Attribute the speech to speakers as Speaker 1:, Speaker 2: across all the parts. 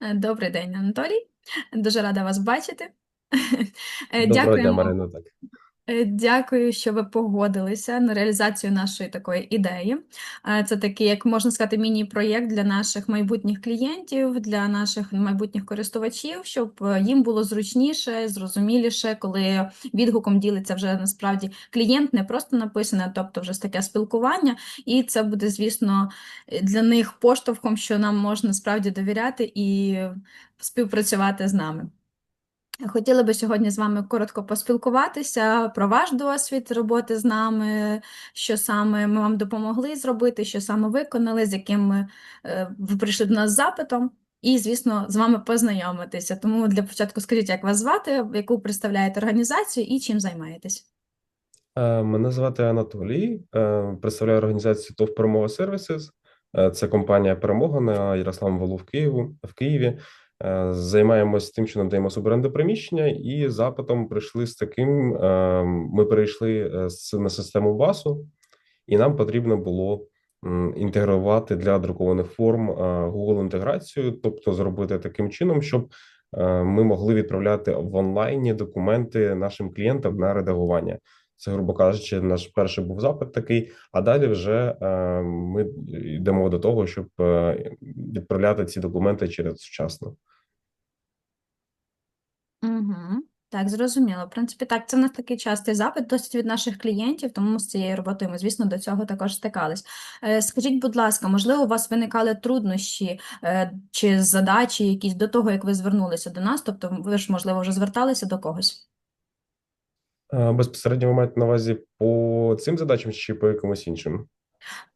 Speaker 1: Е, Добрий день, Анатолій. Дуже рада вас бачити. Е,
Speaker 2: Доброго дня, Марина. Так.
Speaker 1: Е, дякую, що ви погодилися на реалізацію нашої такої ідеї. Е, Це такий, як можна сказати, міні-проєкт для наших майбутніх клієнтів, для наших майбутніх користувачів, щоб е, їм було зручніше, зрозуміліше, коли відгуком ділиться вже насправді клієнт, не просто написане, тобто вже таке спілкування, і це буде, звісно, для них поштовхом, що нам можна справді довіряти і співпрацювати з нами. Хотіла би сьогодні з вами коротко поспілкуватися про ваш досвід роботи з нами, що саме ми вам допомогли зробити, що саме виконали, з яким ми, е, ви прийшли до нас з запитом, і, звісно, з вами познайомитися. Тому для початку скажіть, як вас звати, яку представляєте організацію і чим займаєтесь?
Speaker 2: Е, Мене звати Анатолій. Е, Представляю організацію ТОВ Перемога. Е, Це компанія Перемога на Ярославому Валу в Києву в Києві. Е, Займаємось тим, що надаємо суборенду приміщення, і запитом прийшли з таким. е, Ми перейшли е, на систему БАСу, і нам потрібно було інтегрувати для друкованих форм Google інтеграцію, тобто зробити таким чином, щоб ми могли відправляти в онлайні документи нашим клієнтам на редагування. Це, грубо кажучи, наш перший був запит такий. А далі вже ми йдемо до того, щоб відправляти ці документи через вчасно.
Speaker 1: Угу. Так, зрозуміло. В принципі, так, це в нас такий частий запит досить від наших клієнтів, тому ми з цією роботою ми, звісно, до цього також стикались. Е, Скажіть, будь ласка, можливо, у вас виникали труднощі е, чи задачі якісь до того, як ви звернулися до нас? Тобто, ви ж, можливо, вже зверталися до когось?
Speaker 2: Е, Безпосередньо ви маєте на увазі по цим задачам чи по якимось іншим?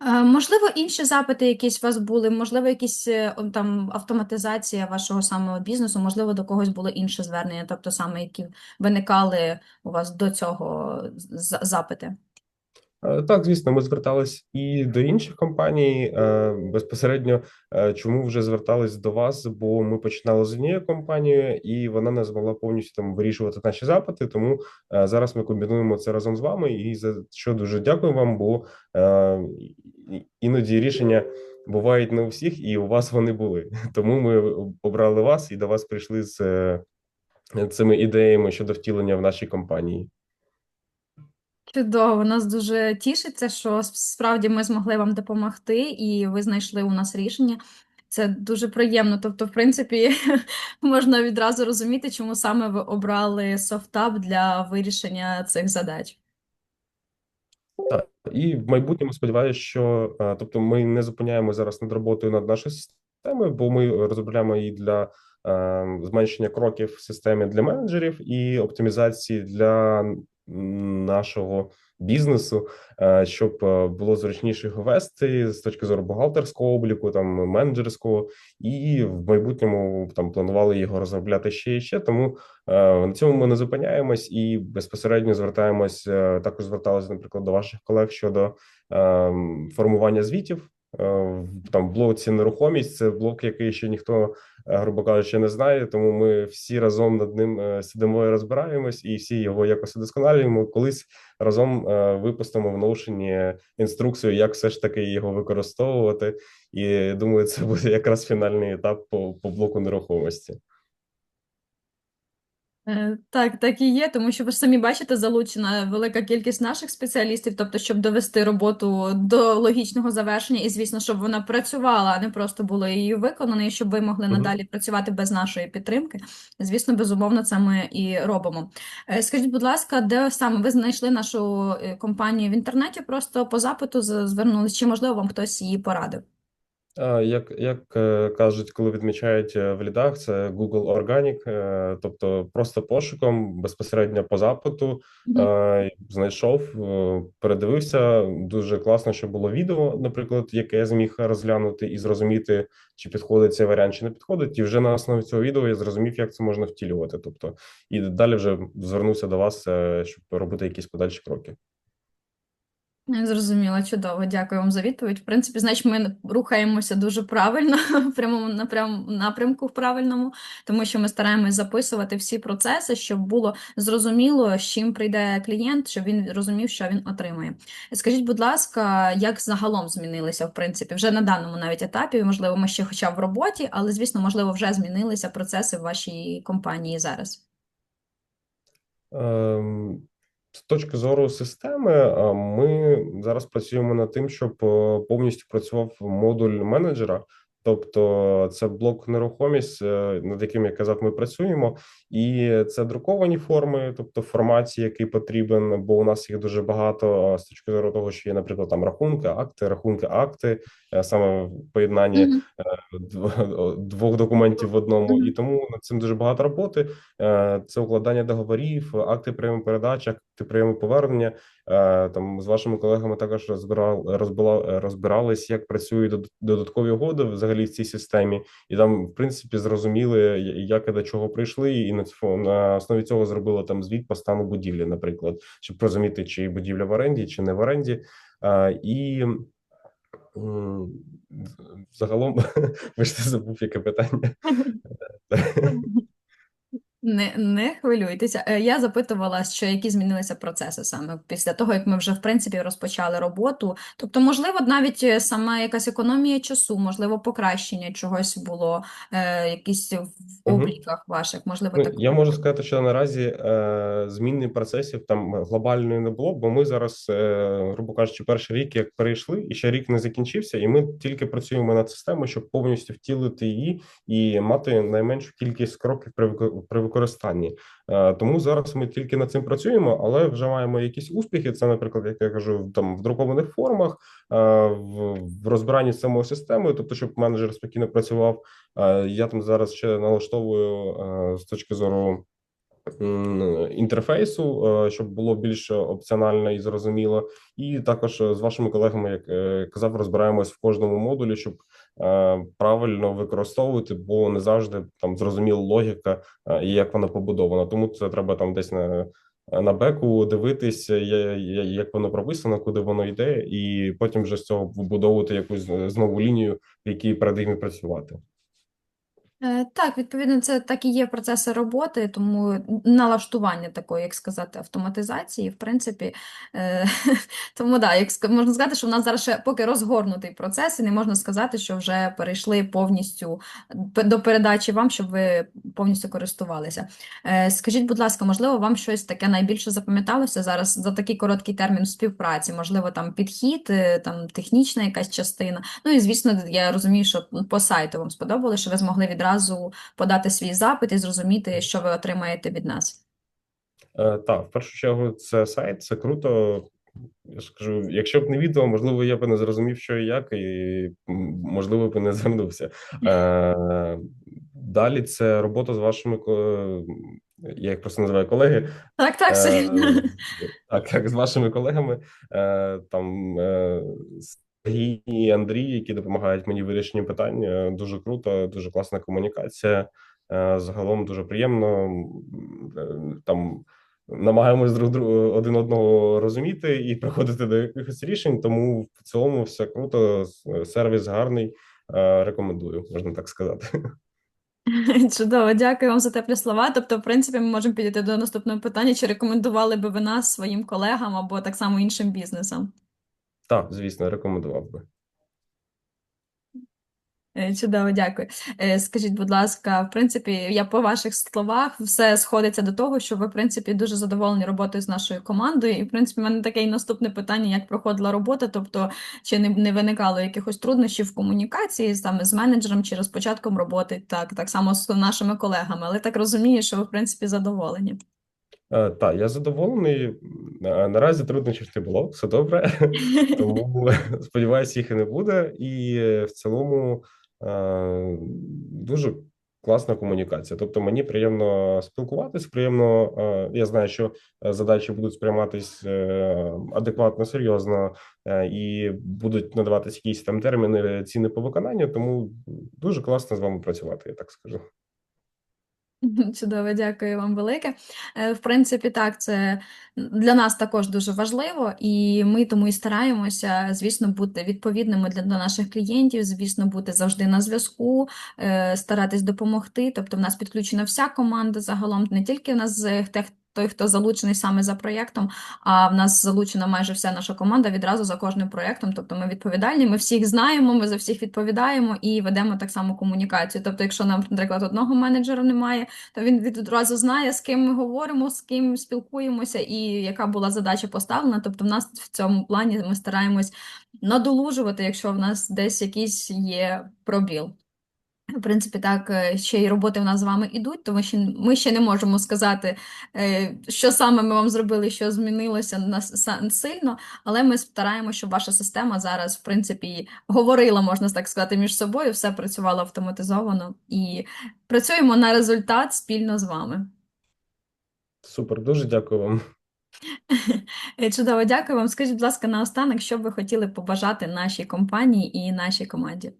Speaker 1: Е, Можливо, інші запити якісь у вас були, можливо, якісь е, там автоматизація вашого самого бізнесу, можливо, до когось було інше звернення, тобто саме які виникали у вас до цього запити.
Speaker 2: Е, Так, звісно, ми звертались і до інших компаній. Е, Безпосередньо, е, чому вже звертались до вас? Бо ми починали з однією компанією, і вона не змогла повністю там вирішувати наші запити. Тому зараз ми комбінуємо це разом з вами. І за що дуже дякую вам, бо іноді рішення бувають не у всіх, і у вас вони були. Тому ми обрали вас і до вас прийшли з цими ідеями щодо втілення в нашій компанії.
Speaker 1: Чудово, нас дуже тішить це, що справді ми змогли вам допомогти, і ви знайшли у нас рішення. Це дуже приємно. Тобто, в принципі, можна відразу розуміти, чому саме ви обрали софтап для вирішення цих задач.
Speaker 2: Так, і в майбутньому сподіваюся, що е, тобто ми не зупиняємо зараз над роботою над нашою системою, бо ми розробляємо її для е, зменшення кроків в системі для менеджерів і оптимізації для нашого бізнесу, е, щоб е, було зручніше його вести з точки зору бухгалтерського обліку, там менеджерського, і в майбутньому там планували його розробляти ще і ще. Тому Е, На цьому ми не зупиняємось і безпосередньо звертаємось. Також зверталися, наприклад, до ваших колег щодо е, формування звітів. Е, Там в блоці нерухомість це блок, який ще ніхто, е, грубо кажучи, не знає. Тому ми всі разом над ним е, сидимо і розбираємось, і всі його якось удосконалюємо. Колись разом випустимо в Notion інструкцію, як все ж таки його використовувати. І думаю, це буде якраз фінальний етап по, по блоку нерухомості.
Speaker 1: Е, Так, так і є, тому що ви ж самі бачите, залучена велика кількість наших спеціалістів, тобто, щоб довести роботу до логічного завершення, і, звісно, щоб вона працювала, а не просто було її виконано, і щоб ви могли
Speaker 2: Мгм.
Speaker 1: надалі працювати без нашої підтримки. Звісно, безумовно, це ми і робимо. Е, Скажіть, будь ласка, де саме ви знайшли нашу е, компанію в інтернеті? Просто по запиту з- звернулись, чи можливо вам хтось її порадив?
Speaker 2: Як, як е, кажуть, коли відмічають е, в лідах, це Google Organic, е, тобто просто пошуком безпосередньо по запиту е, знайшов, передивився. Дуже класно, що було відео, наприклад, яке я зміг розглянути і зрозуміти, чи підходить цей варіант, чи не підходить. І вже на основі цього відео я зрозумів, як це можна втілювати. Тобто, і далі вже звернувся до вас, щоб робити якісь подальші кроки.
Speaker 1: Зрозуміло, чудово. Дякую вам за відповідь. В принципі, значить, ми рухаємося дуже правильно в прямому напрям, напрямку в правильному, тому що ми стараємось записувати всі процеси, щоб було зрозуміло, з чим прийде клієнт, щоб він розумів, що він отримує. Скажіть, будь ласка, як загалом змінилися, в принципі, вже на даному навіть етапі, можливо, ми ще хоча в роботі, але звісно, можливо, вже змінилися процеси в вашій компанії зараз.
Speaker 2: Ем, З точки зору системи, ми зараз працюємо над тим, щоб е, повністю працював модуль менеджера. Тобто це блок нерухомість, е, над яким я казав, ми працюємо, і це друковані форми, тобто в форматі, який потрібен, бо у нас їх дуже багато з точки зору того, що є, наприклад, там рахунки, акти, рахунки, акти, е, саме поєднанні
Speaker 1: Мгм.
Speaker 2: дв- двох документів в одному,
Speaker 1: Мгм.
Speaker 2: і тому над цим дуже багато роботи. Е, Це укладання договорів, акти прийому передач, акти прийому повернення. Е, Там з вашими колегами також розбирали розбирались, як працюють дод- додаткові угоди взагалі в цій системі, і там, в принципі, зрозуміли, як і до чого прийшли, і на на основі цього зробили там звіт по стану будівлі, наприклад, щоб розуміти, чи будівля в оренді, чи не в оренді. І загалом, ви ж забув яке питання.
Speaker 1: Не, не хвилюйтеся. Е, Я запитувала, що які змінилися процеси саме після того, як ми вже в принципі розпочали роботу. Тобто, можливо, навіть е, сама якась економія часу, можливо, покращення чогось було, е, якісь в
Speaker 2: Мгм.
Speaker 1: обліках ваших, можливо,
Speaker 2: Ну,
Speaker 1: так.
Speaker 2: я можу сказати, що наразі е, зміни процесів там глобальної не було, бо ми зараз, е, грубо кажучи, перший рік як перейшли, і ще рік не закінчився, і ми тільки працюємо над системою, щоб повністю втілити її і мати найменшу кількість кроків при вико- при використанні. Е, тому зараз ми тільки над цим працюємо, але вже маємо якісь успіхи. Це, наприклад, як я кажу, там в друкованих формах, е, в, розбиранні з самою системою, тобто, щоб менеджер спокійно працював. Е, Я там зараз ще налаштовую з точки зору інтерфейсу, щоб було більш опціонально і зрозуміло. І також з вашими колегами, як казав, розбираємось в кожному модулі, щоб правильно використовувати, бо не завжди там зрозуміла логіка е, і як вона побудована. Тому це треба там десь на. На беку дивитися, як воно прописано, куди воно йде, і потім вже з цього вибудовувати якусь е, знову лінію, в якій парадигмі працювати.
Speaker 1: Е, Так, відповідно, це так і є процеси роботи, тому налаштування такої, як сказати, автоматизації, в принципі, е, тому да, як можна сказати, що в нас зараз ще поки розгорнутий процес, і не можна сказати, що вже перейшли повністю до передачі вам, щоб ви повністю користувалися. Е, Скажіть, будь ласка, можливо, вам щось таке найбільше запам'яталося зараз за такий короткий термін співпраці? Можливо, там підхід, е, там технічна якась частина. Ну і звісно, я розумію, що по сайту вам сподобалося, що ви змогли відразу подати свій запит і зрозуміти, що ви отримаєте від нас.
Speaker 2: Е, Так, в першу чергу, це сайт, це круто. Я ж кажу, якщо б не відео, можливо, я б не зрозумів, що і як, і можливо б не звернувся. Е, Далі це робота з вашими я їх просто називаю колеги.
Speaker 1: Так, так,
Speaker 2: Е. Так, так, з вашими колегами. Е, Там е, Сергій і Андрій, які допомагають мені в вирішенні питань. Е, Дуже круто, дуже класна комунікація. Е, Загалом дуже приємно. Е, Там намагаємось друг друга один одного розуміти і приходити до якихось рішень. Тому в цілому все круто. Сервіс гарний. Рекомендую, можна так сказати.
Speaker 1: Чудово, дякую вам за теплі слова. Тобто, в принципі, ми можемо підійти до наступного питання, чи рекомендували би ви нас своїм колегам або так само іншим бізнесам?
Speaker 2: Так, звісно, рекомендував би.
Speaker 1: Е, Чудово, дякую. Е, Скажіть, будь ласка, в принципі, я по ваших словах все сходиться до того, що ви, в принципі, дуже задоволені роботою з нашою командою. І, в принципі, в мене таке і наступне питання, як проходила робота, тобто, чи не, не виникало якихось труднощів в комунікації саме з менеджером чи розпочатком роботи, так, так само з нашими колегами. Але так розумію, що ви, в принципі, задоволені.
Speaker 2: Е, Так, я задоволений. Наразі труднощів не було, все добре. Тому сподіваюся, їх і не буде. І е, в цілому е, дуже класна комунікація. Тобто мені приємно спілкуватись, приємно. Я знаю, що задачі будуть сприйматись адекватно, серйозно і будуть надаватись якісь там терміни, ціни по виконанню. Тому дуже класно з вами працювати, я так скажу.
Speaker 1: Чудово, дякую вам велике. Е, В принципі, так, це для нас також дуже важливо, і ми тому і стараємося, звісно, бути відповідними для, наших клієнтів, звісно, бути завжди на зв'язку, е, старатись допомогти. Тобто, в нас підключена вся команда загалом, не тільки в нас з тех. Той, хто залучений саме за проєктом, а в нас залучена майже вся наша команда відразу за кожним проєктом. Тобто ми відповідальні, ми всіх знаємо, ми за всіх відповідаємо і ведемо так само комунікацію. Тобто, якщо нам, наприклад, одного менеджера немає, то він відразу знає, з ким ми говоримо, з ким спілкуємося, і яка була задача поставлена. Тобто, в нас в цьому плані ми стараємось надолужувати, якщо в нас десь якийсь є пробіл. В принципі, так, е, ще й роботи в нас з вами ідуть, тому що ми ще не можемо сказати, е, що саме ми вам зробили, що змінилося нас сильно, але ми стараємося, щоб ваша система зараз, в принципі, говорила, можна так сказати, між собою, все працювало автоматизовано і працюємо на результат спільно з вами.
Speaker 2: Супер, дуже дякую вам.
Speaker 1: Чудово, дякую вам. Скажіть, будь ласка, наостанок, що б ви хотіли побажати нашій компанії і нашій команді?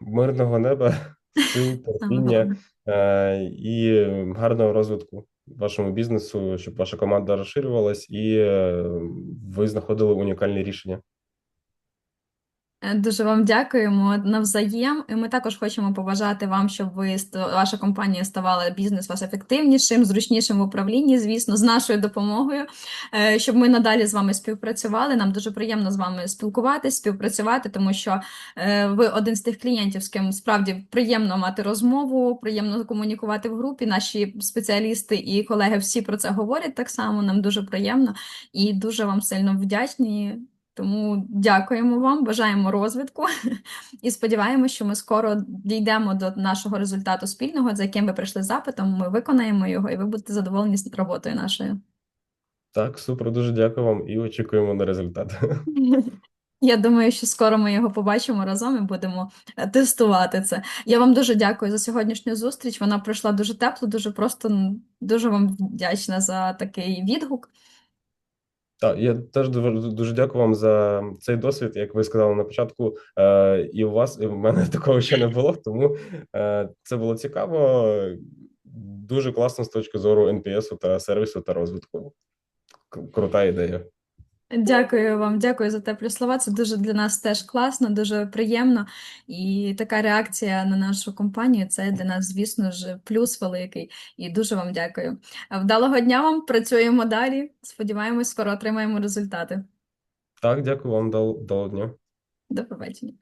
Speaker 2: Мирного неба, сил, терпіння е, і гарного розвитку вашому бізнесу, щоб ваша команда розширювалась і е, ви знаходили унікальні рішення.
Speaker 1: Е, Дуже вам дякуємо навзаєм. І Ми також хочемо побажати вам, щоб ви ваша компанія ставала бізнес вас ефективнішим, зручнішим в управлінні, звісно, з нашою допомогою, е, щоб ми надалі з вами співпрацювали. Нам дуже приємно з вами спілкуватись, співпрацювати, тому що е, ви один з тих клієнтів, з ким справді приємно мати розмову, приємно комунікувати в групі. Наші спеціалісти і колеги всі про це говорять так само. Нам дуже приємно і дуже вам сильно вдячні. Тому дякуємо вам, бажаємо розвитку і сподіваємося, що ми скоро дійдемо до нашого результату спільного, за яким ви прийшли запитом. Ми виконаємо його, і ви будете задоволені з роботою нашою.
Speaker 2: Так, супер, дуже дякую вам і очікуємо на результат.
Speaker 1: Я думаю, що скоро ми його побачимо разом і будемо е, тестувати це. Я вам дуже дякую за сьогоднішню зустріч. Вона пройшла дуже тепло, дуже просто дуже вам вдячна за такий відгук.
Speaker 2: Так, я теж дуже, дякую вам за цей досвід. Як ви сказали на початку, е, і у вас, і в мене такого ще не було, тому е, це було цікаво. Дуже класно з точки зору НПС, та сервісу та розвитку. Крута ідея.
Speaker 1: Дякую вам, дякую за теплі слова. Це дуже для нас теж класно, дуже приємно. І така реакція на нашу компанію це для нас, звісно ж, плюс великий. І дуже вам дякую. Вдалого дня вам, працюємо далі. Сподіваємось, скоро отримаємо результати.
Speaker 2: Так, дякую вам, до, до дня.
Speaker 1: До побачення.